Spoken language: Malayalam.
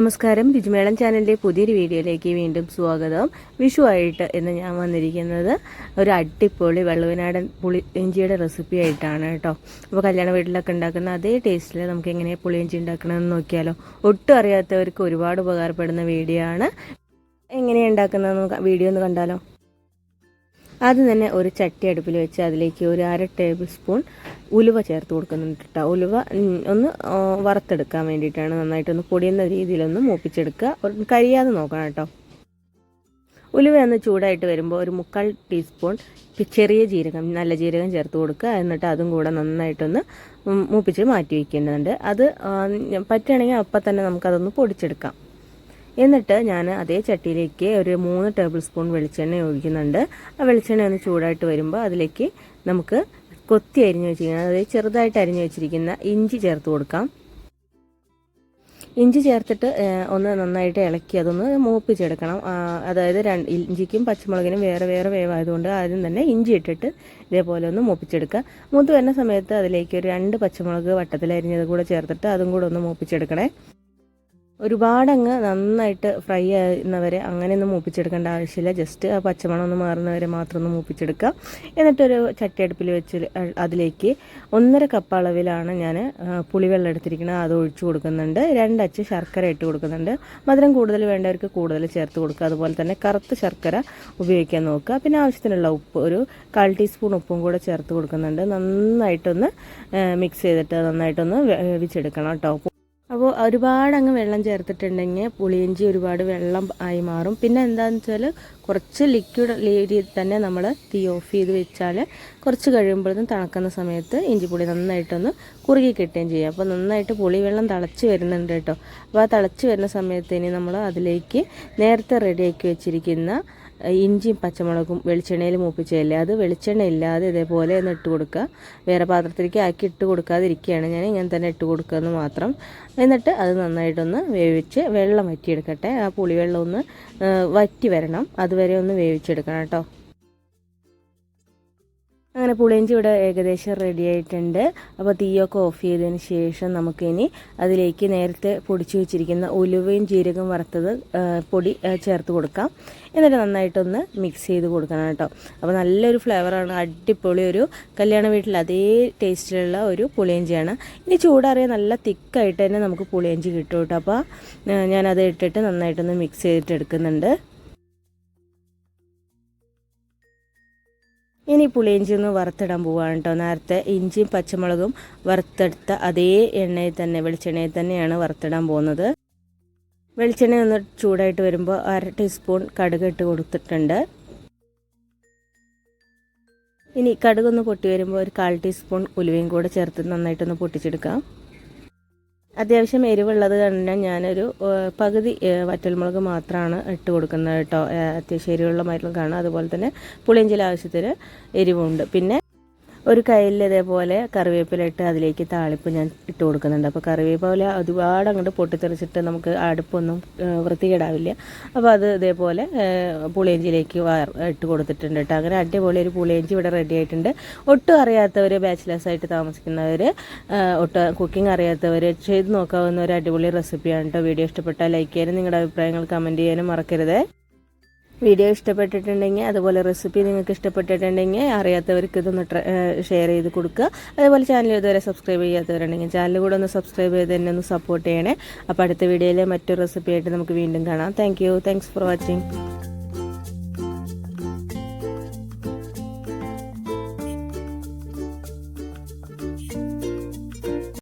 നമസ്കാരം. രുചിമേളം ചാനലിന്റെ പുതിയൊരു വീഡിയോയിലേക്ക് വീണ്ടും സ്വാഗതം. വിഷു ആയിട്ട് ഇന്ന് ഞാൻ വന്നിരിക്കുന്നത് ഒരു അടിപൊളി വെള്ളവനാടൻ പുളിയിഞ്ചിയുടെ റെസിപ്പി ആയിട്ടാണ് കേട്ടോ. അപ്പോൾ കല്യാണ വീട്ടിലൊക്കെ ഉണ്ടാക്കുന്ന അതേ ടേസ്റ്റിൽ നമുക്ക് എങ്ങനെ പുളിയിഞ്ചി ഉണ്ടാക്കണമെന്ന് നോക്കിയാലോ. ഒട്ടും അറിയാത്തവർക്ക് ഒരുപാട് ഉപകാരപ്പെടുന്ന വീഡിയോ ആണ്. എങ്ങനെയാണ് ഉണ്ടാക്കുന്നതെന്ന് വീഡിയോ ഒന്ന് കണ്ടാലോ? ആദ്യം തന്നെ ഒരു ചട്ടി അടുപ്പിൽ വെച്ച് അതിലേക്ക് ഒരു അര ടേബിൾ സ്പൂൺ ഉലുവ ചേർത്ത് കൊടുക്കുന്നുണ്ട് കേട്ടോ ഉലുവ ഒന്ന് വറുത്തെടുക്കാൻ വേണ്ടിയിട്ടാണ് നന്നായിട്ടൊന്ന് പൊടിയുന്ന രീതിയിലൊന്ന് മൂപ്പിച്ചെടുക്കുക. ഒരു കരിയാതെ നോക്കണം കേട്ടോ ഉലുവ ഒന്ന് ചൂടായിട്ട് വരുമ്പോൾ ഒരു മുക്കാൽ ടീസ്പൂൺ ചെറിയ ജീരകം നല്ല ജീരകം ചേർത്ത് കൊടുക്കുക. എന്നിട്ട് അതും കൂടെ നന്നായിട്ടൊന്ന് മൂപ്പിച്ച് മാറ്റി വയ്ക്കേണ്ടതുണ്ട് അത് പറ്റുകയാണെങ്കിൽ അപ്പം തന്നെ നമുക്കതൊന്ന് പൊടിച്ചെടുക്കാം. എന്നിട്ട് ഞാൻ അതേ ചട്ടിയിലേക്ക് ഒരു മൂന്ന് ടേബിൾ സ്പൂൺ വെളിച്ചെണ്ണ ഒഴിക്കുന്നുണ്ട്. ആ വെളിച്ചെണ്ണ ഒന്ന് ചൂടായിട്ട് വരുമ്പോൾ അതിലേക്ക് നമുക്ക് കൊത്തി അരിഞ്ഞു വെച്ചിരിക്കുന്ന അതായത് ചെറുതായിട്ട് അരിഞ്ഞു വെച്ചിരിക്കുന്ന ഇഞ്ചി ചേർത്ത് കൊടുക്കാം. ഇഞ്ചി ചേർത്തിട്ട് ഒന്ന് നന്നായിട്ട് ഇളക്കി അതൊന്ന് മൂപ്പിച്ചെടുക്കണം. അതായത് രണ്ട് ഇഞ്ചിക്കും പച്ചമുളകിനും വേറെ വേറെ വേവായതുകൊണ്ട് ആദ്യം തന്നെ ഇഞ്ചി ഇട്ടിട്ട് ഇതേപോലെ ഒന്ന് മൂപ്പിച്ചെടുക്കുക. മൂത്ത് വരുന്ന സമയത്ത് അതിലേക്ക് ഒരു രണ്ട് പച്ചമുളക് വട്ടത്തിൽ അരിഞ്ഞത് കൂടെ ചേർത്തിട്ട് അതും കൂടെ ഒന്ന് മൂപ്പിച്ചെടുക്കണേ. ഒരുപാടങ്ങ് നന്നായിട്ട് ഫ്രൈ ആകുന്നവരെ അങ്ങനെയൊന്നും മൂപ്പിച്ചെടുക്കേണ്ട ആവശ്യമില്ല. ജസ്റ്റ് ആ പച്ചമണം ഒന്ന് മാറുന്നവരെ മാത്രം ഒന്ന് മൂപ്പിച്ചെടുക്കുക. എന്നിട്ടൊരു ചട്ടിയടുപ്പിൽ വെച്ച് അതിലേക്ക് ഒന്നര കപ്പ് അളവിലാണ് ഞാൻ പുളിവെള്ളം എടുത്തിരിക്കുന്നത്. അത് ഒഴിച്ചു കൊടുക്കുന്നുണ്ട്. രണ്ടച്ച് ശർക്കര ഇട്ട് കൊടുക്കുന്നുണ്ട്. മധുരം കൂടുതൽ വേണ്ടവർക്ക് കൂടുതൽ ചേർത്ത് കൊടുക്കുക. അതുപോലെ തന്നെ കറുത്ത ശർക്കര ഉപയോഗിക്കാൻ നോക്കുക. പിന്നെ ആവശ്യത്തിനുള്ള ഉപ്പ് ഒരു കാൽ ടീസ്പൂൺ ഉപ്പും കൂടെ ചേർത്ത് കൊടുക്കുന്നുണ്ട്. നന്നായിട്ടൊന്ന് മിക്സ് ചെയ്തിട്ട് നന്നായിട്ടൊന്ന് വേവിച്ചെടുക്കണം കേട്ടോ. അപ്പോൾ ഒരുപാട് അങ്ങ് വെള്ളം ചേർത്തിട്ടുണ്ടെങ്കിൽ പുളിയിഞ്ചി ഒരുപാട് വെള്ളം ആയി മാറും. പിന്നെ എന്താണെന്ന് വെച്ചാൽ കുറച്ച് ലിക്വിഡ് രീതിയിൽ തന്നെ നമ്മൾ തീ ഓഫ് ചെയ്ത് വെച്ചാൽ കുറച്ച് കഴിയുമ്പോഴത്തേക്കും തണുക്കുന്ന സമയത്ത് ഇഞ്ചിപ്പുളി നന്നായിട്ടൊന്ന് കുറുകി കിട്ടുകയും ചെയ്യും. അപ്പോൾ നന്നായിട്ട് പുളിവെള്ളം തിളച്ച് വരുന്നുണ്ട് കേട്ടോ. അപ്പോൾ ആ തിളച്ച് വരുന്ന സമയത്ത് ഇനി നമ്മൾ അതിലേക്ക് നേരത്തെ റെഡിയാക്കി വെച്ചിരിക്കുന്ന ഇഞ്ചിയും പച്ചമുളകും വെളിച്ചെണ്ണയിൽ മൂപ്പിച്ചതല്ലേ? അത് വെളിച്ചെണ്ണ ഇല്ലാതെ ഇതേപോലെ ഒന്ന് ഇട്ട് കൊടുക്കുക. വേറെ പാത്രത്തിലേക്ക് ആക്കി ഇട്ട് കൊടുക്കാതിരിക്കുകയാണ്. ഞാൻ ഇങ്ങനെ തന്നെ ഇട്ട് കൊടുക്കുക മാത്രം. എന്നിട്ട് അത് നന്നായിട്ടൊന്ന് വേവിച്ച് വെള്ളം വറ്റിയെടുക്കട്ടെ. ആ പുളിവെള്ളം ഒന്ന് വറ്റി വരണം. അതുവരെ ഒന്ന് വേവിച്ചെടുക്കണം കേട്ടോ. അങ്ങനെ പുളിയിഞ്ചി ഇവിടെ ഏകദേശം റെഡി ആയിട്ടുണ്ട്. അപ്പോൾ തീയൊക്കെ ഓഫ് ചെയ്തതിന് ശേഷം നമുക്കിനി അതിലേക്ക് നേരത്തെ പൊടിച്ചു വെച്ചിരിക്കുന്ന ഉലുവയും ജീരകം വറുത്തത് പൊടി ചേർത്ത് കൊടുക്കാം. എന്നിട്ട് നന്നായിട്ടൊന്ന് മിക്സ് ചെയ്ത് കൊടുക്കണം കേട്ടോ. അപ്പോൾ നല്ലൊരു ഫ്ലേവറാണ് അടിപൊളി ഒരു കല്യാണ വീട്ടിൽ അതേ ടേസ്റ്റിലുള്ള ഒരു പുളിയിഞ്ചിയാണ്. ഇനി ചൂടാറിയ നല്ല തിക്കായിട്ട് തന്നെ നമുക്ക് പുളിയിഞ്ചി കിട്ടും കേട്ടോ. അപ്പോൾ ഞാനത് ഇട്ടിട്ട് നന്നായിട്ടൊന്ന് മിക്സ് ചെയ്തിട്ട് എടുക്കുന്നുണ്ട്. ഇനി പുളിയിഞ്ചി ഒന്ന് വറുത്തിടാൻ പോവാണ് കേട്ടോ. നേരത്തെ ഇഞ്ചിയും പച്ചമുളകും വറുത്തെടുത്ത അതേ എണ്ണയിൽ തന്നെ വെളിച്ചെണ്ണയിൽ തന്നെയാണ് വറുത്തിടാൻ പോകുന്നത്. വെളിച്ചെണ്ണ ഒന്ന് ചൂടായിട്ട് വരുമ്പോൾ അര ടീസ്പൂൺ കടുക് ഇട്ട് കൊടുത്തിട്ടുണ്ട്. ഇനി കടുകൊന്ന് പൊട്ടി വരുമ്പോൾ ഒരു കാൽ ടീസ്പൂൺ ഉലുവയും കൂടെ ചേർത്ത് നന്നായിട്ടൊന്ന് പൊട്ടിച്ചെടുക്കാം. അത്യാവശ്യം എരിവുള്ളത് തന്നെ ഞാനൊരു പകുതി വറ്റൽമുളക് മാത്രമാണ് ഇട്ട് കൊടുക്കുന്നത് കേട്ടോ. അത്യാവശ്യം എരിവുള്ള മരുന്ന് അതുപോലെ തന്നെ പുളിയഞ്ചിൽ ആവശ്യത്തിന് എരിവുണ്ട്. പിന്നെ ഒരു കയ്യിൽ ഇതേപോലെ കറിവേപ്പില ഇട്ട് അതിലേക്ക് താളിപ്പ് ഞാൻ ഇട്ട് കൊടുക്കുന്നുണ്ട്. അപ്പോൾ കറിവേപ്പില ഒരുപാട് അങ്ങോട്ട് പൊട്ടിത്തെറിച്ചിട്ട് നമുക്ക് അടുപ്പൊന്നും വൃത്തികേടാവില്ല. അപ്പോൾ അത് ഇതേപോലെ പുളിയഞ്ചിയിലേക്ക് ഇട്ട് കൊടുത്തിട്ടുണ്ട് കേട്ടോ. അങ്ങനെ അടിപൊളി ഒരു പുളിയഞ്ചി ഇവിടെ റെഡി ആയിട്ടുണ്ട്. ഒട്ടും അറിയാത്തവർ ബാച്ചിലേഴ്സ് ആയിട്ട് താമസിക്കുന്നവർ ഒട്ടും കുക്കിംഗ് അറിയാത്തവർ ചെയ്ത് നോക്കാവുന്ന ഒരു അടിപൊളി റെസിപ്പിയാണ് കേട്ടോ. വീഡിയോ ഇഷ്ടപ്പെട്ടാൽ ലൈക്ക് ചെയ്യാനും നിങ്ങളുടെ അഭിപ്രായങ്ങൾ കമന്റ് ചെയ്യാനും മറക്കരുത്. വീഡിയോ ഇഷ്ടപ്പെട്ടിട്ടുണ്ടെങ്കിൽ അതുപോലെ റെസിപ്പി നിങ്ങൾക്ക് ഇഷ്ടപ്പെട്ടിട്ടുണ്ടെങ്കിൽ അറിയാത്തവർക്ക് ഇതൊന്ന് ഷെയർ ചെയ്ത് കൊടുക്കുക. അതേപോലെ ചാനൽ ഇതുവരെ സബ്സ്ക്രൈബ് ചെയ്യാത്തവരുണ്ടെങ്കിൽ ചാനൽ കൂടെ ഒന്ന് സബ്സ്ക്രൈബ് ചെയ്ത് തന്നെ ഒന്ന് സപ്പോർട്ട് ചെയ്യണേ. അപ്പോൾ അടുത്ത വീഡിയോയിലെ മറ്റൊരു റെസിപ്പിയായിട്ട് നമുക്ക് വീണ്ടും കാണാം. Thank you thanks for watching